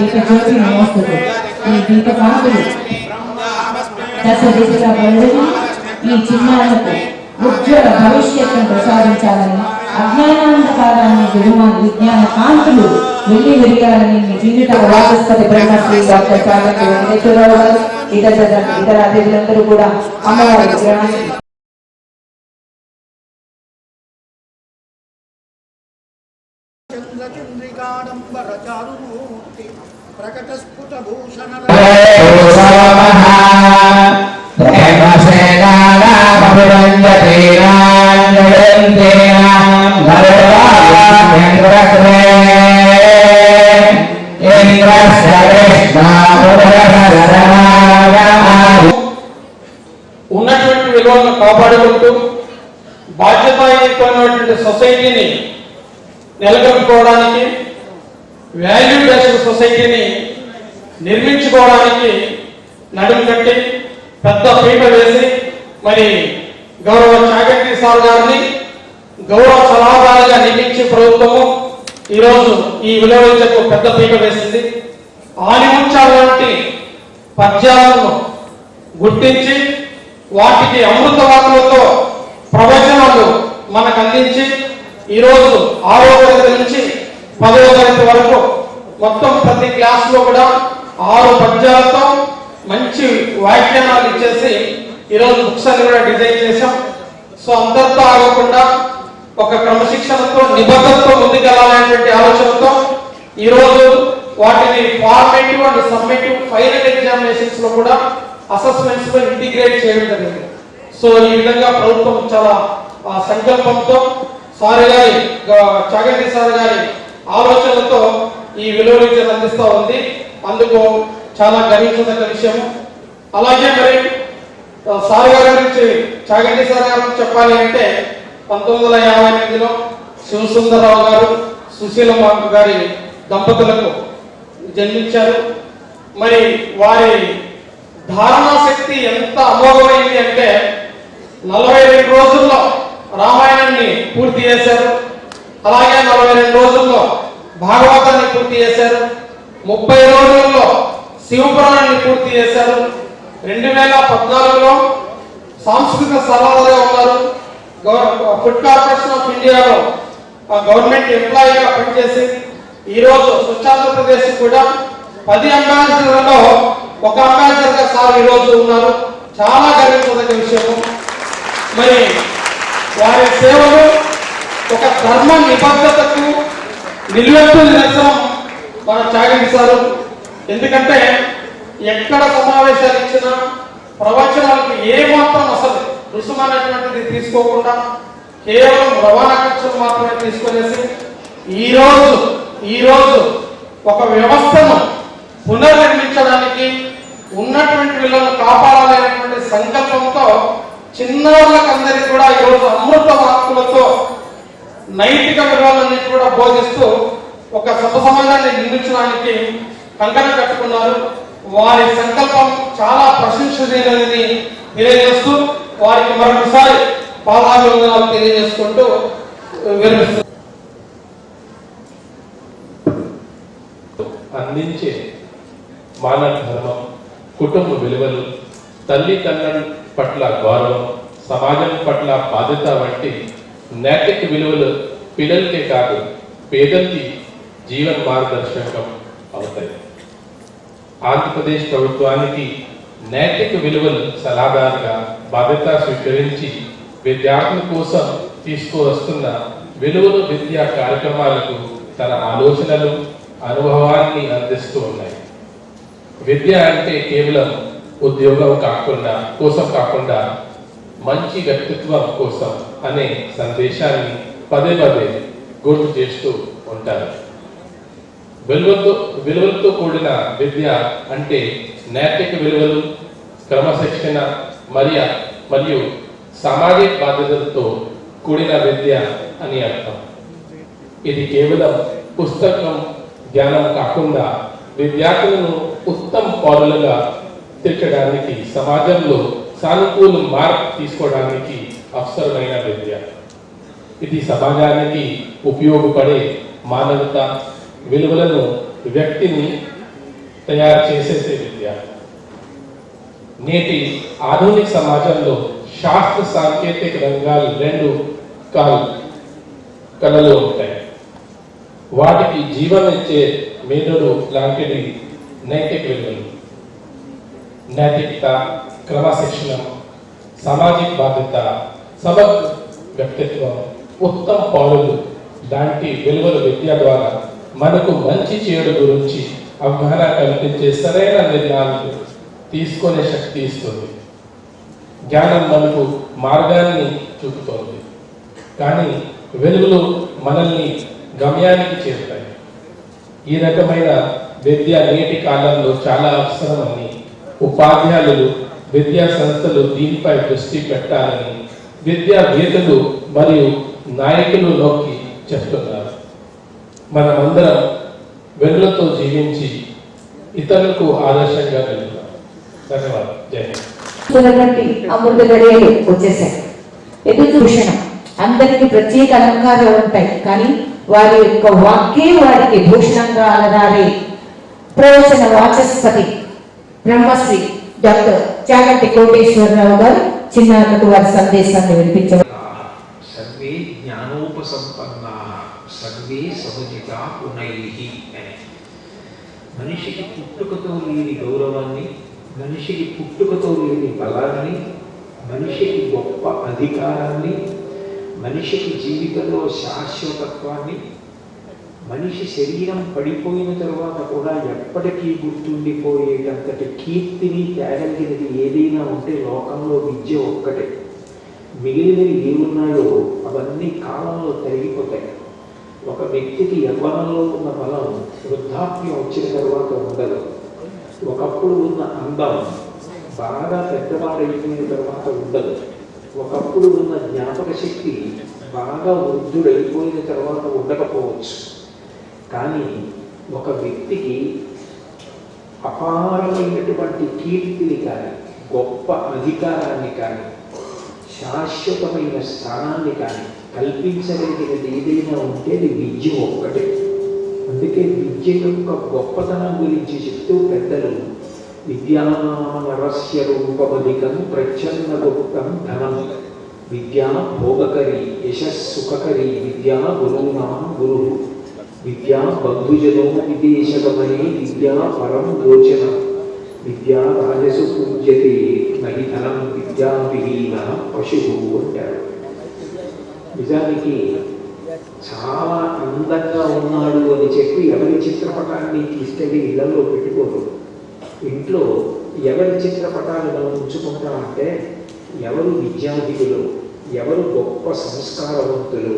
పాపం దీప ఈ దీప కాంతులు దశ దిశల బయలుని ఈ చిన్నారులకు ఉజ్వల భవిష్యత్తును ప్రసాదించాలని అజ్ఞానాంధకారాన్ని విడుమాని విజ్ఞాన కాంతులు వెళ్ళి విరిగాలని మీ జీవిత వాచస్పతి బ్రహ్మశ్రీ డాక్టర్ చాగంటి వెంకటేశ్వరరావు గారు ఇతర ఇతర అతిథులందరూ కూడా అమ్మవారి విగ్రహానికి ఉన్నటువంటి విలువలను కాపాడుకుంటూ బాధ్యతాయుతమైనటువంటి సొసైటీని నెలకొల్పుకోవడానికి వాల్యూ బేస్డ్ సొసైటీని నిర్మించుకోవడానికి నడుము కట్టి పెద్ద పీట వేసి మరి గౌరవ చాగంటి సార్ గారిని గౌరవ సలహాదారుగా నియమించి ప్రభుత్వము ఈరోజు ఈ విలువలకు పెద్ద పీట వేసింది. ఆనిముత్యాల వంటి పద్యాలను గుర్తించి వాటికి అమృత వాకులతో ప్రవచనాలు మనకు అందించి ఈరోజు ఆరో తరగతి నుంచి పదవ తరగతి వరకు మొత్తం ప్రతి క్లాస్లో కూడా ఆరు పద్యాలతో మంచి వ్యాఖ్యానాలు ఇచ్చేసి ఈరోజు బుక్స్ అని కూడా డిజైన్ చేశాం. సో అందరితో ఆగకుండా ఒక క్రమశిక్షణతో నిబద్ధతతో ముందుకెళ్ళాలనేటువంటి ఆలోచనతో ఈరోజు వాటిని ఫార్మేటివ్ అండ్ సమ్మేటివ్ ఫైనల్ ఎగ్జామినేషన్స్లో కూడా అసెస్మెంట్స్లో ఇంటిగ్రేట్ చేయడం జరిగింది. సో ఈ విధంగా ప్రభుత్వం చాలా ఆ, సంకల్పంతో సార్ గారి చాగంటి సార్ గారి ఆలోచనలతో ఈ విలువ అందిస్తూ ఉంది. అందుకు చాలా గర్వించదగ్గ విషయం అలాగే మరి సార్ గారి గురించి చాగంటి సార్ గారు చెప్పాలి అంటే పంతొమ్మిది వందల యాభై ఎనిమిదిలో శివసుందరరావు గారు సుశీలమ్మ గారి దంపతులకు జన్మించారు. మరి వారి ధారణా శక్తి ఎంత అమోఘమైంది అంటే నలభై రెండు రోజుల్లో రామాయణాన్ని పూర్తి చేశారు. అలాగే నలభై రెండు రోజుల్లో భాగవతాన్ని పూర్తి చేశారు. ముప్పై రోజుల్లో శివపురాణాన్ని పూర్తి చేశారు. రెండు వేల పద్నాలుగులో సాంస్కృతిక సలహాదారుగా ఉన్నారు. ఫుడ్ కార్పొరేషన్ ఆఫ్ ఇండియాలో ఆ గవర్నమెంట్ ఎంప్లాయీగా పనిచేసి ఈరోజు స్వచ్ఛాంధ్రప్రదేశ్ కూడా పది అంబాసిడర్లలో ఒక అంబాసిడర్గా సార్ ఈరోజు ఉన్నారు. చాలా గర్వించదగ్గ విషయము. మరి వారి సేవలు ఒక ధర్మ నిబద్ధతకు నిలువెత్తు నిరసనం మన చాగంటిస్తారు ఎందుకంటే ఎక్కడ సమావేశాలు ఇచ్చినా ప్రవచనాలకు ఏ మాత్రం అసలు రుసుమైనటువంటిది తీసుకోకుండా కేవలం రవాణా ఖర్చులు మాత్రమే తీసుకునేసి ఈరోజు ఈరోజు ఒక వ్యవస్థను పునర్నిర్మించడానికి ఉన్నటువంటి వీళ్ళను కాపాడాలనేటువంటి సంకల్పంతో చిన్నవాళ్ళకందరికీ కూడా ఈరోజు అమృత వాక్కులతో నైతిక విలువలన్నీ కూడా బోధిస్తూ ఒక సభ సంబంధాన్ని నిర్మించడానికి కంకణం కట్టుకున్నారు. వారి సంకల్పం చాలా ప్రశంసనీయమైనది తెలియజేస్తూ వారికి మరొకసారి పాదాభివందనాలు తెలియజేసుకుంటూ విరమిస్తున్నారు అందించే మానవ ధర్మం కుటుంబ విలువలు తల్లిదండ్రుల పట్ల గౌరవం సమాజం పట్ల బాధ్యత వంటి నైతిక విలువలు పిల్లలకే కాదు పేదలకి జీవన మార్గదర్శకం అవుతాయి. ఆంధ్రప్రదేశ్ ప్రభుత్వానికి నైతిక విలువలు సలహాదారుగా బాధ్యత స్వీకరించి విద్యార్థుల కోసం తీసుకువస్తున్న విలువలు విద్యా కార్యక్రమాలకు తన ఆలోచనలు అనుభవాన్ని అందిస్తూ ఉన్నాయి. విద్య అంటే కేవలం ఉద్యోగం కాకుండా కోసం కాకుండా మంచి వ్యక్తిత్వం కోసం అనే సందేశాన్ని పదే పదే గుర్తు చేస్తూ ఉంటారు. విలువలతో విలువలతో కూడిన విద్య అంటే నైతిక విలువలు క్రమశిక్షణ మరియ మరియు సామాజిక బాధ్యతలతో కూడిన విద్య అని అర్థం. ఇది కేవలం పుస్తకం జ్ఞానం కాకుండా విద్యార్థులను ఉత్తమ పౌరులుగా తీర్చడానికి సమాజంలో సానుకూల మార్పు తీసుకోవడానికి అవసరమైన విద్య. ఇది సమాజానికి ఉపయోగపడే మానవత విలువలను వ్యక్తిని తయారు చేసేసే విద్య. నేటి ఆధునిక సమాజంలో శాస్త్ర సాంకేతిక రంగాలు రెండు కాలు కళలు ఉంటాయి. వాటికి జీవనిచ్చే మేధుడు లాంటిది నైతిక విలువలు. నైతికత క్రమశిక్షణ సామాజిక బాధ్యత సమగ్ర వ్యక్తిత్వం ఉత్తమ పౌరులు లాంటి విలువలు విద్య ద్వారా మనకు మంచి చేయడం గురించి అవగాహన కల్పించే సరైన నిర్ణయాలు తీసుకునే శక్తి ఇస్తుంది. జ్ఞానం మనకు మార్గాన్ని చూపుతోంది. కానీ వెలుగులు మనల్ని గమ్యానికి చేరుతాయి. ఈ రకమైన విద్య నేటి కాలంలో చాలా అవసరమని ఉపాధ్యాయులు విద్యా సంస్థలు దీనిపై దృష్టి పెట్టాలని విద్యావేత్తలు మరియు నాయకులు చెప్తున్నారు. మనమందరం వెలుగులతో జీవించి ఇతరులకు ఆదర్శంగా ధన్యవాదాలు. అమృత గడియలు వచ్చేసాయి. ఎదురు అందరికి ప్రత్యేక అలంకారాలు ఉంటాయి కానీ వారి యొక్క వాక్యే వారికి భూషణంగా అలరారే ప్రవచన వాచస్పతి బ్రహ్మశ్రీ డాక్టర్ చాగంటి కోటేశ్వరరావు గారు చిన్నారులకు వారి సందేశాన్ని వినిపించారు సర్వే జ్ఞానోపసంపన్నా సర్వే సాకునైహి అని. మనిషికి పుట్టుకతో లేని గౌరవాన్ని మనిషికి పుట్టుకతో లేని బలాన్ని మనిషికి గొప్ప అధికారాన్ని మనిషికి జీవితంలో శాశ్వతత్వాన్ని మనిషి శరీరం పడిపోయిన తర్వాత కూడా ఎప్పటికీ గుర్తుండిపోయేటంతటి కీర్తిని తేగలిగినది ఏదైనా ఉంటే లోకంలో విద్య ఒక్కటే. మిగిలినవి ఏమున్నాయో అవన్నీ కాలంలో తరిగిపోతాయి. ఒక వ్యక్తికి యవ్వనంలో ఉన్న బలం వృద్ధాప్యం వచ్చిన తర్వాత ఉండదు. ఒకప్పుడు ఉన్న అందం బాగా పెద్దవాడైపోయిన తర్వాత ఉండదు. ఒకప్పుడు ఉన్న జ్ఞాపక శక్తి బాగా వృద్ధుడైపోయిన తర్వాత ఉండకపోవచ్చు. కానీ ఒక వ్యక్తికి అపారమైనటువంటి కీర్తిని కానీ గొప్ప అధికారాన్ని కానీ శాశ్వతమైన స్థానాన్ని కానీ కల్పించగలిగినది ఏదైనా ఉంటే అది విద్య ఒక్కటే. అందుకే విద్య యొక్క గొప్పతనం గురించి చెప్తూ పెద్దలు విద్యానరస్య రూపమధికం ప్రచ్ఛన్న గుప్తం ధనం విద్యా భోగకరి యశస్సుఖకరి విద్యా గురువునాం గురు విద్యా బంధుజనో విదేశగమనే విద్యా పరం గోచన విద్యా రాజసు పూజ్యతే నహి విద్యావిహీన పశువు అంటారు నిజానికి చాలా అందంగా ఉన్నాడు అని చెప్పి ఎవరి చిత్రపటాన్ని తీసుకెళ్ళి ఇళ్ళలో పెట్టుకోరు. ఇంట్లో ఎవరి చిత్రపటాలు మనం ఉంచుకుంటామంటే ఎవరు విద్యార్థికులు ఎవరు గొప్ప సంస్కారవంతులు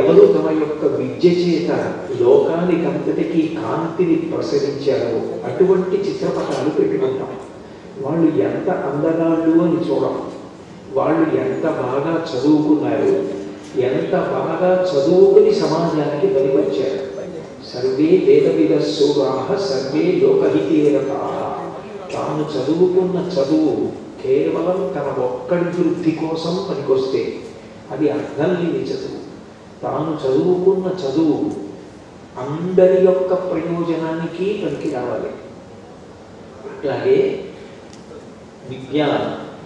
ఎవరు తమ యొక్క విద్య చేత లోకానికంతటికీ కాంతిని ప్రసరించారో అటువంటి చిత్రపటాలు పెట్టుకుంటాం. వాళ్ళు ఎంత అందగాళ్ళు అని చూడం వాళ్ళు ఎంత బాగా చదువుకున్నారు ఎంత బాగా చదువుకుని సమాజానికి పనికొచ్చారు సర్వే వేద విదస్సురాహ సర్వే లోకహితేరతాహ తాను చదువుకున్న చదువు కేవలం తన ఒక్కడి వృద్ధి కోసం పనికొస్తే అది అర్థం లేని చదువు. తాను చదువుకున్న చదువు అందరి యొక్క ప్రయోజనానికి పనికి రావాలి. అట్లాగే విద్య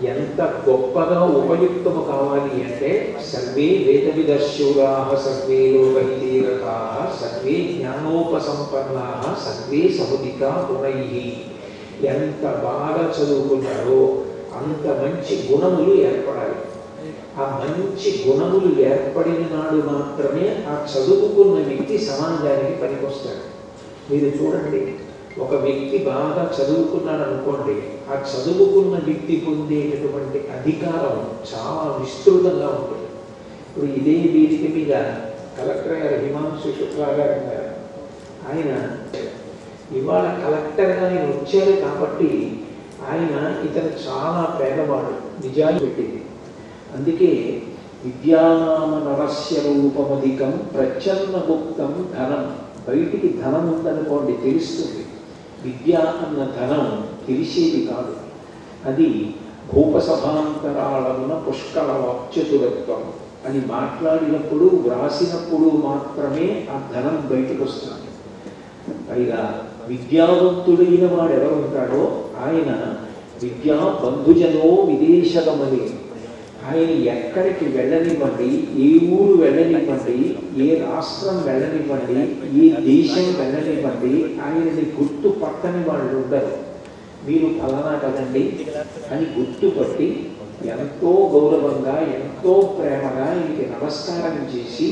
ఎంత గొప్పగా ఉపయుక్తము కావాలి అంటే సర్వే వేద విదర్శూరాహ సర్వే లోకహితీరతాహ సర్వే జ్ఞానోపసంపన్నా సర్వే సముదిక గుణై ఎంత బాగా చదువుకున్నారో అంత మంచి గుణములు ఏర్పడాలి. ఆ మంచి గుణములు ఏర్పడిన నాడు మాత్రమే ఆ చదువుకున్న వ్యక్తి సమాజానికి పనికొస్తాడు. మీరు చూడండి ఒక వ్యక్తి బాగా చదువుకున్నాడు అనుకోండి ఆ చదువుకున్న వ్యక్తి పొందేటటువంటి అధికారం చాలా విస్తృతంగా ఉంటుంది. ఇప్పుడు ఇదే వేదిక మీద కలెక్టర్ గారు హిమాంశు శుక్లా గారు ఆయన ఇవాళ కలెక్టర్గా నేను వచ్చారు కాబట్టి ఆయన ఇతను చాలా పేదవాడు నిజాలు పెట్టింది. అందుకే విద్యానామ నరస్య రూపమధికం ప్రచన్న గుప్తం ధనం. బయటికి ధనం ఉందనుకోండి తెలుస్తుంది. విద్య అన్న ధనం తెలిసేది కాదు అది భూపసభాంతరాళమున పుష్కల వాక్చతురత్వం అని మాట్లాడినప్పుడు వ్రాసినప్పుడు మాత్రమే ఆ ధనం బయటకు వస్తుంది పైగా విద్యావంతుడైన వాడు ఎవరు ఉంటాడో ఆయన విద్యా బంధుజనో విదేశగమని. ఆయన ఎక్కడికి వెళ్ళనివ్వండి ఏ ఊరు వెళ్ళనివ్వండి ఏ రాష్ట్రం వెళ్ళనివ్వండి ఏ దేశం వెళ్ళనివ్వండి ఆయనని గుర్తు పక్కని వాళ్ళు ఉండరు మీరు ఫలానా కదండి అని గుర్తుపట్టి ఎంతో గౌరవంగా ఎంతో ప్రేమగా ఆయనకి నమస్కారం చేసి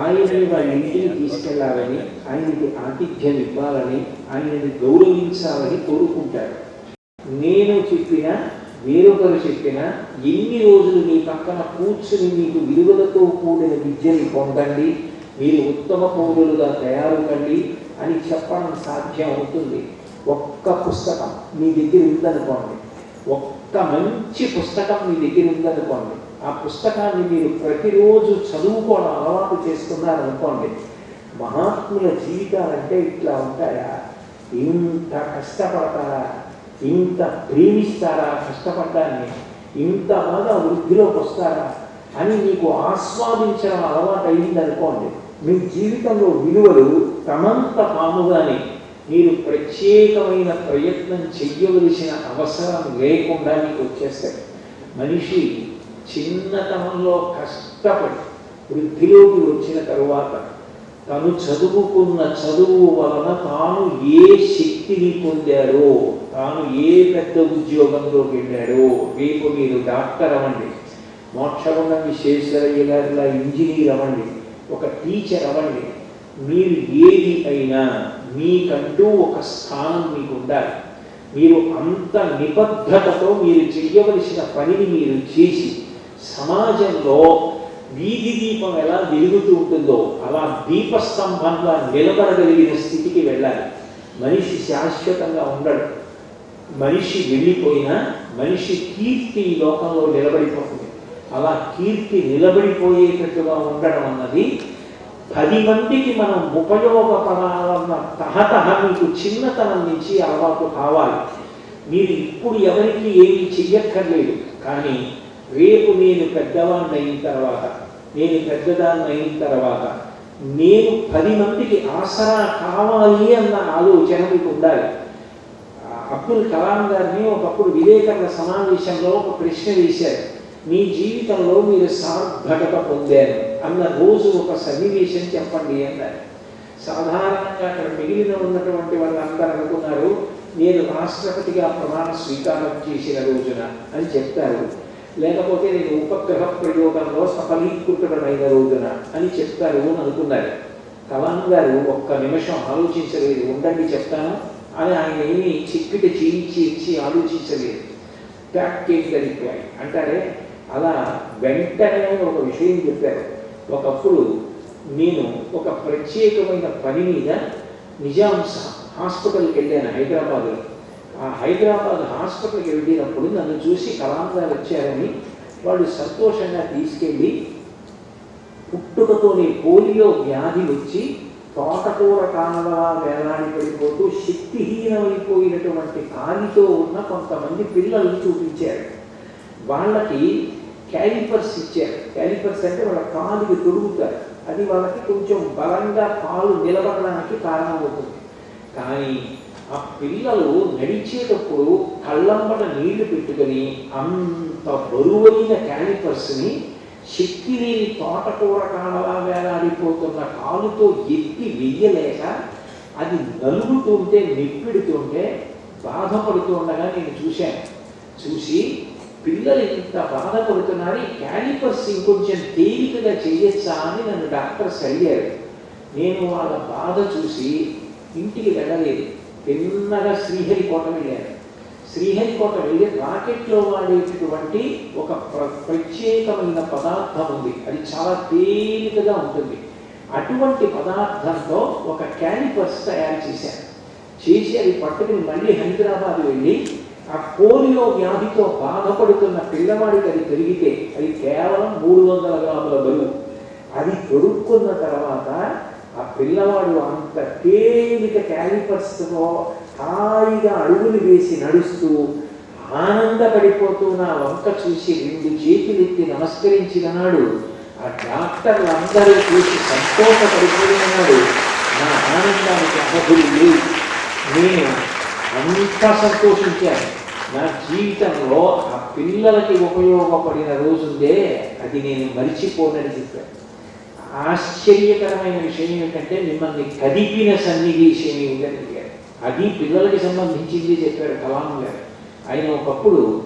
ఆయనని వాళ్ళ ఇంటికి తీసుకెళ్ళాలని ఆయనకి ఆతిథ్యం ఇవ్వాలని ఆయనని గౌరవించాలని కోరుకుంటారు. నేను చెప్పిన వేరొకరు చెప్పిన ఎన్ని రోజులు మీ పక్కన కూర్చుని మీకు విలువలతో కూడిన విద్యని పొందండి మీరు ఉత్తమ పౌరులుగా తయారు కండి అని చెప్పడం సాధ్యం అవుతుంది. ఒక్క పుస్తకం మీ దగ్గర ఉందనుకోండి ఒక్క మంచి పుస్తకం మీ దగ్గర ఉందనుకోండి ఆ పుస్తకాన్ని మీరు ప్రతిరోజు చదువుకోవడం అలవాటు చేసుకున్నారనుకోండి మహాత్ముల జీవితాలంటే ఇట్లా ఉంటాయా? ఇంత కష్టపడతారా? ఇంత ప్రేమిస్తారా కష్టపడ్డాన్ని? ఇంత బాగా వృద్ధిలోకి వస్తారా? అని మీకు ఆస్వాదించడం అలవాటు అయింది అనుకోండి మీ జీవితంలో విలువలు తమంత పాముగానే మీరు ప్రత్యేకమైన ప్రయత్నం చెయ్యవలసిన అవసరం లేకుండా మీకు వచ్చేస్తాయి. మనిషి చిన్నతనంలో కష్టపడి వృద్ధిలోకి వచ్చిన తరువాత తను చదువుకున్న చదువు వలన తాను ఏ శక్తిని పొందాడో తాను ఏ పెద్ద ఉద్యోగంలోకి వెళ్ళాడో రేపు మీరు డాక్టర్ అవ్వండి మోక్షగుండ విశ్వేశ్వరయ్య గారిలా ఇంజనీర్ అవ్వండి ఒక టీచర్ అవ్వండి మీరు ఏది అయినా మీకంటూ ఒక స్థానం మీకు ఉండాలి మీరు అంత నిబద్ధతతో మీరు చేయవలసిన పనిని మీరు చేసి సమాజంలో వీధి దీపం ఎలా వెలుగుతూ ఉంటుందో అలా దీపస్తంభంగా నిలబడగలిగిన స్థితికి వెళ్ళాలి. మనిషి శాశ్వతంగా ఉండడు. మనిషి వెళ్ళిపోయినా మనిషి కీర్తి ఈ లోకంలో నిలబడిపోతుంది. అలా కీర్తి నిలబడిపోయేటట్టుగా ఉండడం అన్నది పది మందికి మనం ఉపయోగపడాలన్న తహత మీకు చిన్నతనం నుంచి అలవాటు కావాలి. మీరు ఇప్పుడు ఎవరికి ఏమీ చెయ్యక్కర్లేదు. కానీ రేపు నేను పెద్దవాడిని అయిన తర్వాత నేను పెద్దదాన్ని అయిన తర్వాత నేను పది మందికి ఆసరా కావాలి అన్న ఆలోచన మీకు ఉండాలి. అబ్దుల్ కలాం గారిని ఒకప్పుడు విలేకరుల సమావేశంలో ఒక ప్రశ్న వేశారు. మీ జీవితంలో మీరు సార్థకత పొందారు. అన్న రోజు ఒక సన్నివేశం చెప్పండి అన్నారు. సాధారణంగా అక్కడ మిగిలిన ఉన్నటువంటి వాళ్ళందరూ అనుకున్నారు నేను రాష్ట్రపతిగా ప్రమాణ స్వీకారం చేసిన రోజున అని చెప్తారు. లేకపోతే నేను ఉపగ్రహ ప్రయోగంలో సఫలీకృతమైన రోజున అని చెప్తారు అని అనుకున్నారు. కలాం గారు ఒక్క నిమిషం ఆలోచించలేదు. ఉండండి చెప్తాను అని ఆయన ఏమి చిక్కిట చేయించి ఇచ్చి ఆలోచించలేదు. ప్యాక్ చేసి ద అంటారే అలా వెంటనే ఒక విషయం చెప్పారు. ఒకప్పుడు నేను ఒక ప్రత్యేకమైన పని మీద నిజాం హాస్పిటల్కి వెళ్ళాను హైదరాబాద్లో. ఆ హైదరాబాద్ హాస్పిటల్కి వెళ్ళినప్పుడు నన్ను చూసి కళాంధ్రాలు వచ్చారని వాళ్ళు సంతోషంగా తీసుకెళ్ళి పుట్టుకతోనే పోలియో వ్యాధి వచ్చి తోటకూర కానలా వేలాడి పడిపోతూ శక్తిహీనమైపోయినటువంటి కాలితో ఉన్న కొంతమంది పిల్లల్ని చూపించారు. వాళ్ళకి క్యాలిపర్స్ ఇచ్చారు. క్యాలిపర్స్ అంటే వాళ్ళ కాలుకి తొడుగుతారు. అది వాళ్ళకి కొంచెం బలంగా కాలు నిలబడడానికి కారణమవుతుంది. కానీ ఆ పిల్లలు నడిచేటప్పుడు కళ్ళంబట నీళ్ళు పెట్టుకొని అంత బరువైన క్యాలిపర్స్ని శక్తి లేని తోటకూర కాడలా వేలాడిపోతున్న కాలుతో ఎత్తి వెయ్యలేక అది నలుగుతుంటే నిప్పిడుతుంటే బాధపడుతుండగా నేను చూశాను. చూసి పిల్లలు ఇంత బాధపడుతున్నారు ఈ ఇంకొంచెం తేలికగా చేయొచ్చా అని నన్ను డాక్టర్స్ అడిగారు. నేను వాళ్ళ బాధ చూసి ఇంటికి వెళ్ళలేదు. తిన్నగా శ్రీహరికోట వెళ్ళాను. శ్రీహరికోట వెళ్ళి రాకెట్లో వాడేటటువంటి ఒక ప్ర- ప్రత్యేకమైన పదార్థం ఉంది. అది చాలా తేలికగా ఉంటుంది. అటువంటి పదార్థంతో ఒక క్యాలిపస్ తయారు చేశాను. చేసి అది పట్టుకుని మళ్ళీ హైదరాబాద్ వెళ్ళి ఆ పోలియో వ్యాధితో బాధపడుతున్న పిల్లవాడికి అది పెరిగితే అది కేవలం మూడు వందల గ్రాముల బరువు. అది తొడుక్కున్న తర్వాత ఆ పిల్లవాడు అంత తేలిక క్యాలిపర్స్తో హాయిగా అడుగులు వేసి నడుస్తూ ఆనందపడిపోతూ నా వంక చూసి రెండు చేతులెత్తి నమస్కరించిన నాడు ఆ డాక్టర్లు అందరూ చూసి సంతోషపడిపోయినాడు నా ఆనందానికి అవధులు లేవు నేను అంతా సంతోషించాను. నా జీవితంలో ఆ పిల్లలకి ఉపయోగపడిన రోజుందే అది నేను మరిచిపోనని చెప్పాను. ఆశ్చర్యకరమైన విషయం ఏంటంటే మిమ్మల్ని కదిపిన సన్నివేశం ఏమిటని అడిగారు అది పిల్లలకి సంబంధించింది చెప్పాడు కలాం గారు. ఆయన ఒకప్పుడు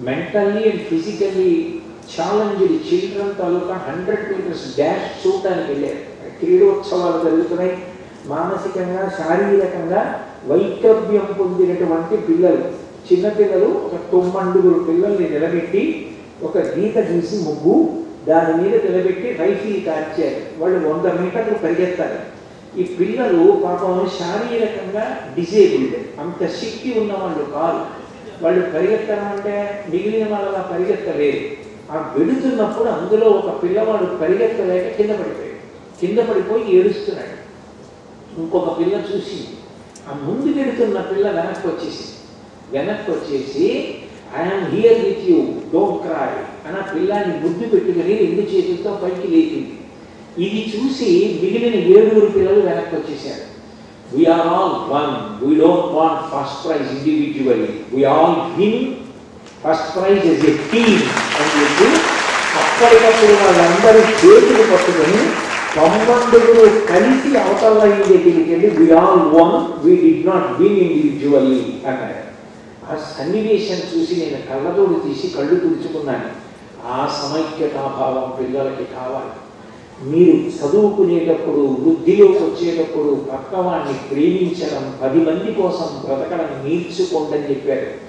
mentally and physically challenged children taluka hundred metres dash చూడటానికి వెళ్ళారు. క్రీడోత్సవాలు జరుగుతున్నాయి. మానసికంగా శారీరకంగా వైకవ్యం పొందినటువంటి పిల్లలు. చిన్నపిల్లలు ఒక తొమ్మండుగురు పిల్లల్ని నిలబెట్టి ఒక గీత గీసి ముగ్గు దాని మీద నిలబెట్టి రైఫిల్ కాల్చారు వాళ్ళు వంద మీటర్లు పరిగెత్తారు. ఈ పిల్లలు పాపం శారీరకంగా డిజేబుల్డ్ అంత శక్తి ఉన్న వాళ్ళు కాదు. వాళ్ళు పరిగెత్తడం అంటే మిగిలిన వాళ్ళ పరిగెత్తలేరు. ఆ వెళుతున్నప్పుడు అందులో ఒక పిల్లవాడు పరిగెత్తలేక కింద పడిపోయాడు. కింద పడిపోయి ఏడుస్తున్నాడు. ఇంకొక పిల్ల చూసి ఆ ముందు వెడుతున్న పిల్ల వెనక్కి వచ్చేసి వెనక్కి వచ్చేసి I'm here with you don't cry అని ఆ పిల్లాన్ని ముద్దు పెట్టుకుని రెండు చేతులతో పైకి లేపింది. ఇది చూసి మిగిలిన ఏడుగురు పిల్లలు వెనక్కి వచ్చేసారు we are all one we don't want first prize individually we all win first prize is a team అని చెప్పి అప్పటికప్పుడు వాళ్ళందరూ చేతులు పట్టుకొని తొమ్మండుగురు కలిసి అవతల దగ్గరికి వెళ్ళి we all one we did not win individually అన్నారు. ఆ సన్నివేశం చూసి నేను కళ్ళతోడు తీసి కళ్ళు తుడుచుకున్నాను. ఆ సమైక్యతాభావం పిల్లలకి కావాలి. మీరు చదువుకునేటప్పుడు వృద్ధిలోకి వచ్చేటప్పుడు పక్కవాన్ని ప్రేమించడం పది మంది కోసం బ్రతకడం నేర్చుకోండి అని చెప్పారు.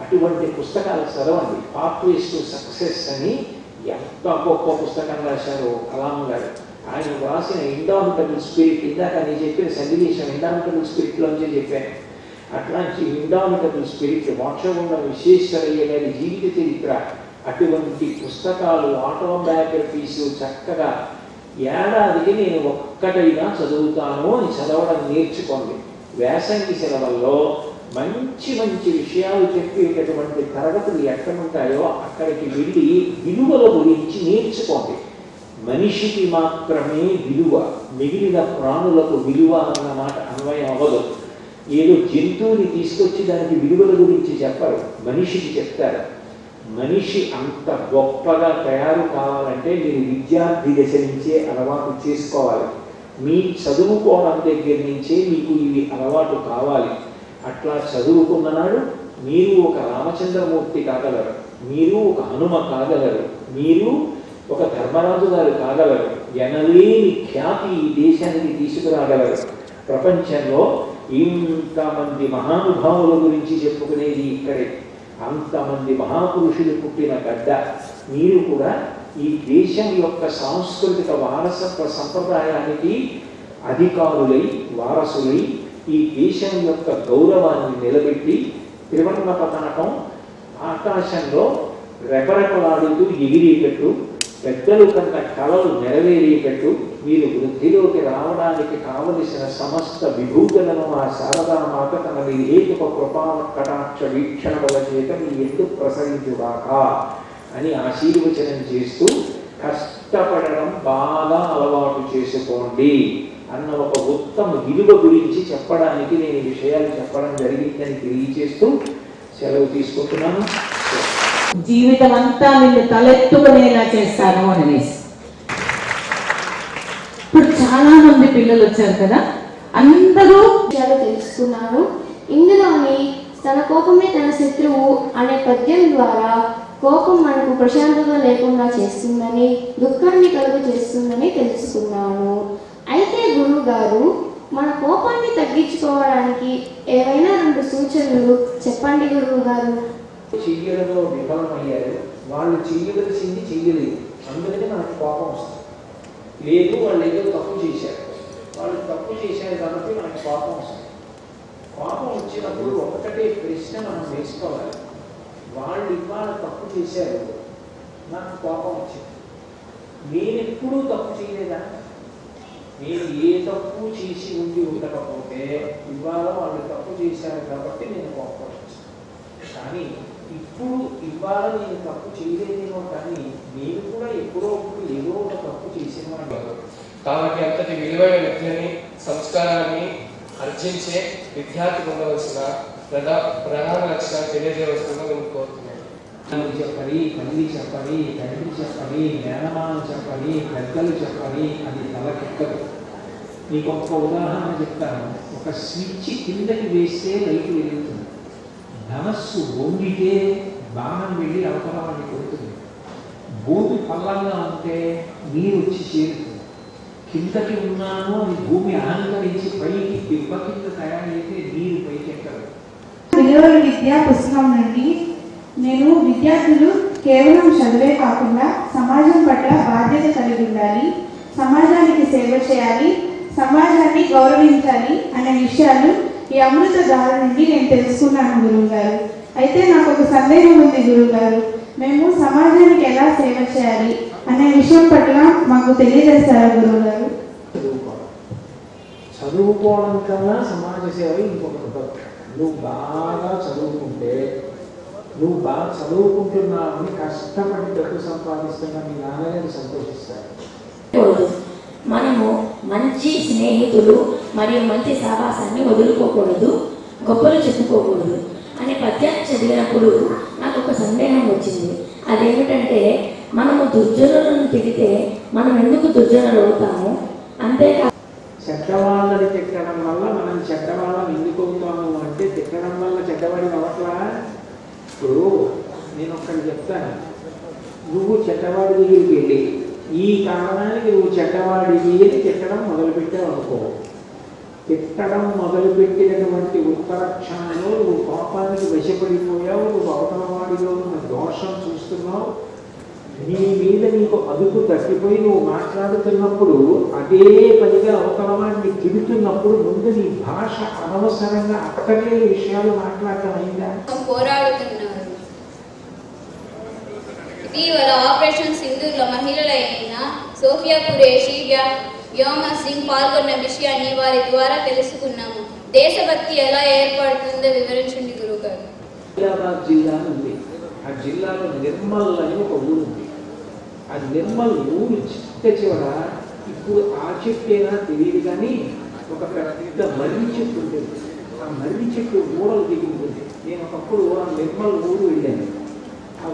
అటువంటి పుస్తకాలు చదవండి. పాత్వేస్ టు సక్సెస్ అని ఎంత గొప్ప పుస్తకం రాశారో కలాం గారు. ఆయన రాసిన ఇండామిటబుల్ స్పిరిట్ ఇందాక నేను చెప్పిన సన్నివేశం ఇండామిటబుల్ స్పిరిట్లోంచే చెప్పాను. అట్లాంటి ఇండామిటబుల్ స్పిరిట్ మోక్షగుండ విశ్వేశ్వరయ్య గారి జీవిత చరిత్ర అటువంటి పుస్తకాలు ఆటోబయోగ్రఫీస్ చక్కగా ఏడాదికి నేను ఒక్కటైనా చదువుతాను అని చదవడం నేర్చుకోండి. వేసంగి సెలవుల్లో మంచి మంచి విషయాలు చెప్పేటటువంటి తరగతులు ఎక్కడ ఉంటాయో అక్కడికి వెళ్ళి విలువల గురించి నేర్చుకోండి. మనిషికి మాత్రమే విలువ మిగిలిన ప్రాణులకు విలువ అన్న మాట అన్వయం అవ్వదు. ఏదో జంతువుని తీసుకొచ్చి దానికి విలువల గురించి చెప్పరు. మనిషికి చెప్తారు. మనిషి అంత గొప్పగా తయారు కావాలంటే మీరు విద్యార్థి దశ నుంచే అలవాటు చేసుకోవాలి. మీ చదువుకోవడం దగ్గర నుంచే మీకు ఇవి అలవాటు కావాలి. అట్లా చదువుకున్ననాడు మీరు ఒక రామచంద్రమూర్తి కాగలరు. మీరు ఒక హనుమ కాగలరు. మీరు ఒక ధర్మరాజు గారు కాగలరు. ఎనలేని ఖ్యాతి ఈ దేశానికి తీసుకురాగలరు. ప్రపంచంలో ఇంతమంది మహానుభావుల గురించి చెప్పుకునేది ఇక్కడే. అంతమంది మహాపురుషులు పుట్టిన గడ్డ. మీరు కూడా ఈ దేశం యొక్క సాంస్కృతిక వారసత్వ సంప్రదాయానికి అధికారులై వారసులై ఈ దేశం యొక్క గౌరవాన్ని నిలబెట్టి త్రివర్ణ పతనకం ఆకాశంలో రెపరెపలాడుతూ ఎగిరేటట్టు పెద్దలు కన్న కళలు నెరవేరేటట్టు మీరు వృద్ధిలోకి రావడానికి కావలసిన సమస్త విభూతులను ఆ శారదామాత తన విహేతుక కృపా కటాక్ష వీక్షణముల చేత మీ ఎందుకు ప్రసరించుగాక అని ఆశీర్వచనం చేస్తూ కష్టపడడం బాగా అలవాటు చేసుకోండి అన్న ఒక ఉత్తమ విలువ గురించి చెప్పడానికి నేను ఈ విషయాలు చెప్పడం జరిగిందని తెలియజేస్తూ సెలవు తీసుకుంటున్నాను. జీవితం అంతా నిన్ను తలెత్తుకునేలా చేస్తాను అనేసి. ఇప్పుడు చాలా మంది పిల్లలు వచ్చారు కదా? అందరూ విషయాలు తెలుసుకున్నాను ఇందులోని తన కోపమే తన శత్రువు అనే పద్యం ద్వారా కోపం మనకు ప్రశాంతత లేకుండా చేస్తుందని దుఃఖాన్ని కలుగు చేస్తుందని తెలుసుకున్నాను. అయితే గురువు గారు మన కోపాన్ని తగ్గించుకోవడానికి ఏవైనా రెండు సూచనలు చెప్పండి గురువు గారు. చెయ్యడంలో విఫలమయ్యారు వాళ్ళు చెయ్యవలసింది చెయ్యలేదు. అందుకనే నాకు కోపం వస్తుంది. లేదు వాళ్ళు ఏదో తప్పు చేశారు. వాళ్ళు తప్పు చేశారు కాబట్టి మనకు కోపం వస్తుంది. కోపం వచ్చినప్పుడు ఒక్కటే ప్రశ్న మనం వేసుకోవాలి. వాళ్ళు ఇవాళ తప్పు చేశారు. నాకు కోపం వచ్చింది. నేను ఎప్పుడూ తప్పు చేయలేదా? నేను ఏ తప్పు చేసి ఉండి ఉండకపోతే ఇవాళ వాళ్ళు తప్పు చేశారు కాబట్టి నేను కోపం వచ్చింది. కానీ ఇప్పుడు ఇవాళ నేను తప్పు చేయలేదేమో కానీ నేను కూడా ఎప్పుడో అప్పుడు ఏదో ఒక తప్పు చేసిన వాడిని కాబట్టి అంతటి విలువైన విద్యని సంస్కారాన్ని ఆర్జించే విద్యార్థికి ఉండవలసిన ప్రధా ప్రధాన లక్షణాలు తెలియజేయవలసిందిగా నేను కోరుతున్నాను. తల్లి చెప్పాలి తల్లి చెప్పాలి తండ్రి చెప్పాలి మేనమామ చెప్పాలి పెద్దలు చెప్పాలి అది తలకెక్కదు నీకు ఒక్క ఉదాహరణ చెప్తాను. ఒక స్విచ్ కిందకి వేస్తే లైట్ వెలుగుతుంది. ధనస్సు వంగితే బాణం వెళ్ళి అవతల వాడిని కొడుతుంది భూమి పల్లంగా ఉంటే నీరు వచ్చి చేరుతుంది. కిందకి ఉన్నాను అని భూమి అహంకరించి పైకి దిబ్బ కింద తయారైతే నీరు పైకి ఎక్కదు. విలువల విద్యా పుస్తకం నుండి నేను విద్యార్థులు కేవలం చదివే కాకుండా సమాజం పట్ల బాధ్యత కలిగి ఉండాలి సమాజానికి సేవ చేయాలి సమాజాన్ని గౌరవించాలి అనే విషయాలు ఈ అమృత దారి నుండి నేను తెలుసుకున్నాను గురువు గారు అయితే నాకు ఒక సందేహం ఉంది గురువు గారు మేము సమాజానికి ఎలా సేవ చేయాలి అనే విషయం పట్ల మాకు తెలియజేస్తారా గురువు గారు చదువుకోవడం కన్నా సమాజ సేవ ఇంకొకటి ఉండదు నువ్వు బాగా చదువుకుంటే నువ్వు బాగా చదువుకుంటున్నావని కష్టపడి డబ్బు సంపాదిస్తున్నా మీ నాన్నగారు సంతోషిస్తారు. మనము మంచి స్నేహితులు మరియు మంచి సావాసాన్ని వదులుకోకూడదు గొప్పలు చెప్పుకోకూడదు అనే పద్యాన్ని చదివినప్పుడు నాకు ఒక సందేహం వచ్చింది. అదేమిటంటే మనము దుర్జనులను తిడితే మనం ఎందుకు దుర్జనులు అవుతాము అంతేకాదు చెడ్డవాళ్ళని తిట్టడం వల్ల మనం చెడ్డవాళ్ళని ఎందుకు అవుతాము అంటే తిట్టడం వల్ల చెడ్డవాడి అవట్లా ఇప్పుడు నేను ఒక్కటి చెప్తాను. నువ్వు చెడ్డవాడి దగ్గరికి వెళ్ళి ఈ కారణానికి నువ్వు చెడ్డవాడివి అని తిట్టడం మొదలుపెట్టావు అనుకో తిట్టడం మొదలుపెట్టినటువంటి ఉత్తర క్షణంలో నువ్వు కోపానికి వశపడిపోయావు నువ్వు అవతల వాడిలో ఉన్న దోషం చూస్తున్నావు. నీ మీద నీకు అదుపు తగ్గిపోయి నువ్వు మాట్లాడుతున్నప్పుడు అదే పనిగా అవతల వాడిని తిడుతున్నప్పుడు ముందు నీ భాష అనవసరంగా అక్కడే విషయాలు మాట్లాడటం అయిందా? పోరాడుతున్నారు. ఇటీవల ఆపరేషన్ సింధూర్లో మహిళలైన సోఫియా కురేషి యోమా సింగ్ పాల్గొన్న విషయాన్ని వారి ద్వారా తెలుసుకున్నాము. దేశభక్తి ఎలా ఏర్పడుతుందో వివరించండి గురుగారు. ఆదిలాబాద్ జిల్లా ఉంది ఆ జిల్లాలో నిర్మల్ అని ఒక ఊరు ఉంది. ఆ నిర్మల్ ఊరు చిట్ట చివర ఇప్పుడు ఆ చెట్టేనా తెలియదు కానీ ఒక పెద్ద మర్రి చెట్టు ఉంటుంది. ఆ మర్రి చెట్టు ఊరలు దిగుతుంది నేను ఒకప్పుడు ఆ నిర్మల్ ఊరు వెళ్ళాను. ఆ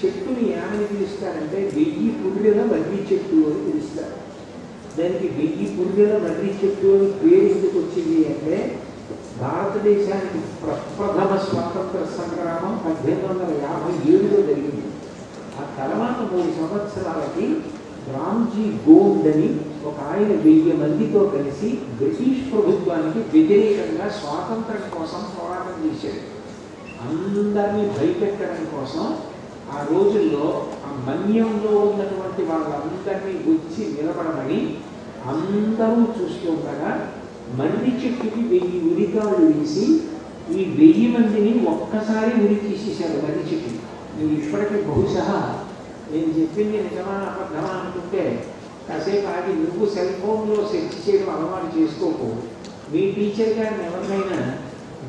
చెట్టుని ఏమని పిలుస్తారంటే వెయ్యి పుర్రెల మర్రి చెట్టు అని పిలుస్తారు. దానికి వెయ్యి పుర్రెల మర్రి చెట్టు పేరు ఎందుకు వచ్చింది అంటే భారతదేశానికి ప్రప్రథమ స్వాతంత్ర సంగ్రామం పద్దెనిమిది వందల యాభై ఏడులో జరిగింది. ఆ తర్వాత మూడు సంవత్సరాలకి రామ్జీ గోండ్ అని ఒక ఆయన వెయ్యి మందితో కలిసి బ్రిటిష్ ప్రభుత్వానికి వ్యతిరేకంగా స్వాతంత్రం కోసం పోరాటం చేశాడు. అందరినీ భయపెట్టడం కోసం ఆ రోజుల్లో ఆ మన్యంలో ఉన్నటువంటి వాళ్ళందరినీ వచ్చి నిలబడమని అందరూ చూస్తుండగా మర్రి చెట్టుకి వెయ్యి ఉరికాలు వేసి ఈ వెయ్యి మందిని ఒక్కసారి ఉరి తీసేశారు మర్రి చెట్టు. నేను ఇప్పటికీ బహుశా నేను చెప్పింది నిజమా అబద్ధమా అనుకుంటే కాసేపు ఆగి నువ్వు సెల్ ఫోన్లో సెర్చ్ చేయడం అలవాటు చేసుకోకు. మీ టీచర్ గారిని ఎవరినైనా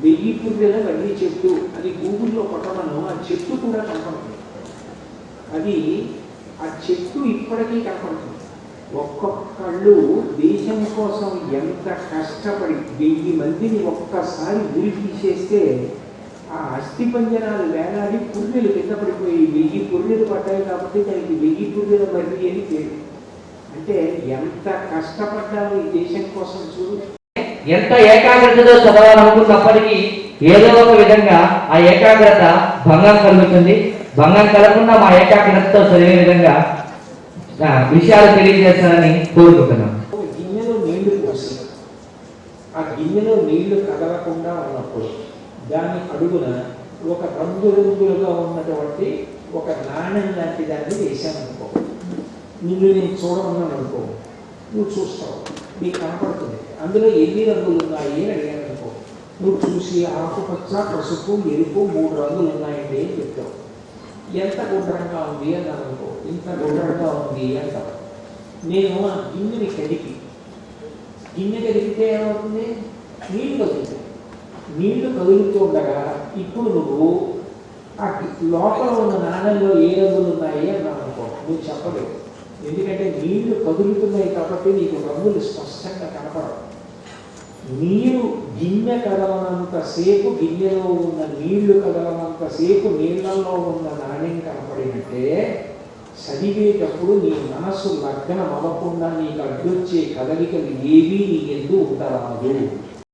వెయ్యి పుర్రెల వల్లి చెట్టు అది గూగుల్లో కొట్టమను ఆ చెట్టు కూడా కనపడుతుంది అది ఆ చెట్టు ఇప్పటికీ కనపడుతుంది. ఒక్కొక్కళ్ళు దేశం కోసం ఎంత కష్టపడి వెయ్యి మందిని ఒక్కసారి ఉరి తీసేస్తే ఆ అస్థిపంజనాలు వేలాడి పుర్రెలు కింద పడిపోయి వెయ్యి పుర్రెలు పడ్డాయి కాబట్టి దానికి వెయ్యి పుర్రెల మర్రి అని పేరు. అంటే ఎంత కష్టపడ్డాము ఈ దేశం కోసం చూడు. ఎంత ఏకాగ్రతతో చదవాలనుకున్నప్పటికీ ఏదో ఒక విధంగా ఆ ఏకాగ్రత భంగం కలుగుతుంది. భంగం కలగకుండా మా ఏకాగ్రతతో చదివే విధంగా విషయాలు తెలియజేస్తానని కోరుకుంటున్నాను. గిన్నెలో నీళ్ళు పోసి గిన్నెలో నీళ్ళు కదలకుండా ఉన్నప్పుడు దాని అడుగున ఒక రంగు రంగులుగా ఉన్నటువంటి ఒక నాణ్యం లాంటి దాన్ని వేశాననుకో నిన్ను నేను చూడమన్నాను అనుకో నువ్వు చూస్తావు నీకు కనపడుతుంది. అందులో ఎన్ని రంగులు ఉన్నాయి అని అడిగాను అనుకో నువ్వు చూసి ఆకుపచ్చ పసుపు ఎరుపు మూడు రంగులు ఉన్నాయండి అని చెప్తావు ఎంత గుండ్రంగా ఉంది అన్నాను అనుకో ఇంత గుండ్రంగా ఉంది అంటావు నేను ఆ గిన్నెని కడిగి గిన్నె కడిగితే ఏమవుతుంది? నీళ్ళు కదులుతాయి. నీళ్ళు కదులుతూ ఉండగా ఇప్పుడు నువ్వు ఆ లోపల ఉన్న నాణ్యంలో ఏ రంగులు ఉన్నాయి అన్నావు అనుకో నువ్వు చెప్పలేవు. ఎందుకంటే నీళ్ళు కదులుతున్నాయి కాబట్టి నీకు రంగులు స్పష్టంగా కనపడవు. నీరు గిన్నె కదలనంతసేపు గిన్నెలో ఉన్న నీళ్ళు కదలనంతసేపు నీళ్ళలో ఉన్న నాణ్యం కనపడినట్టే చదివేటప్పుడు నీ మనస్సు లగ్నం అవ్వకుండా నీకు అడ్డొచ్చే కదలికలు ఏవీ నీ ఎందు ఉండరాదు.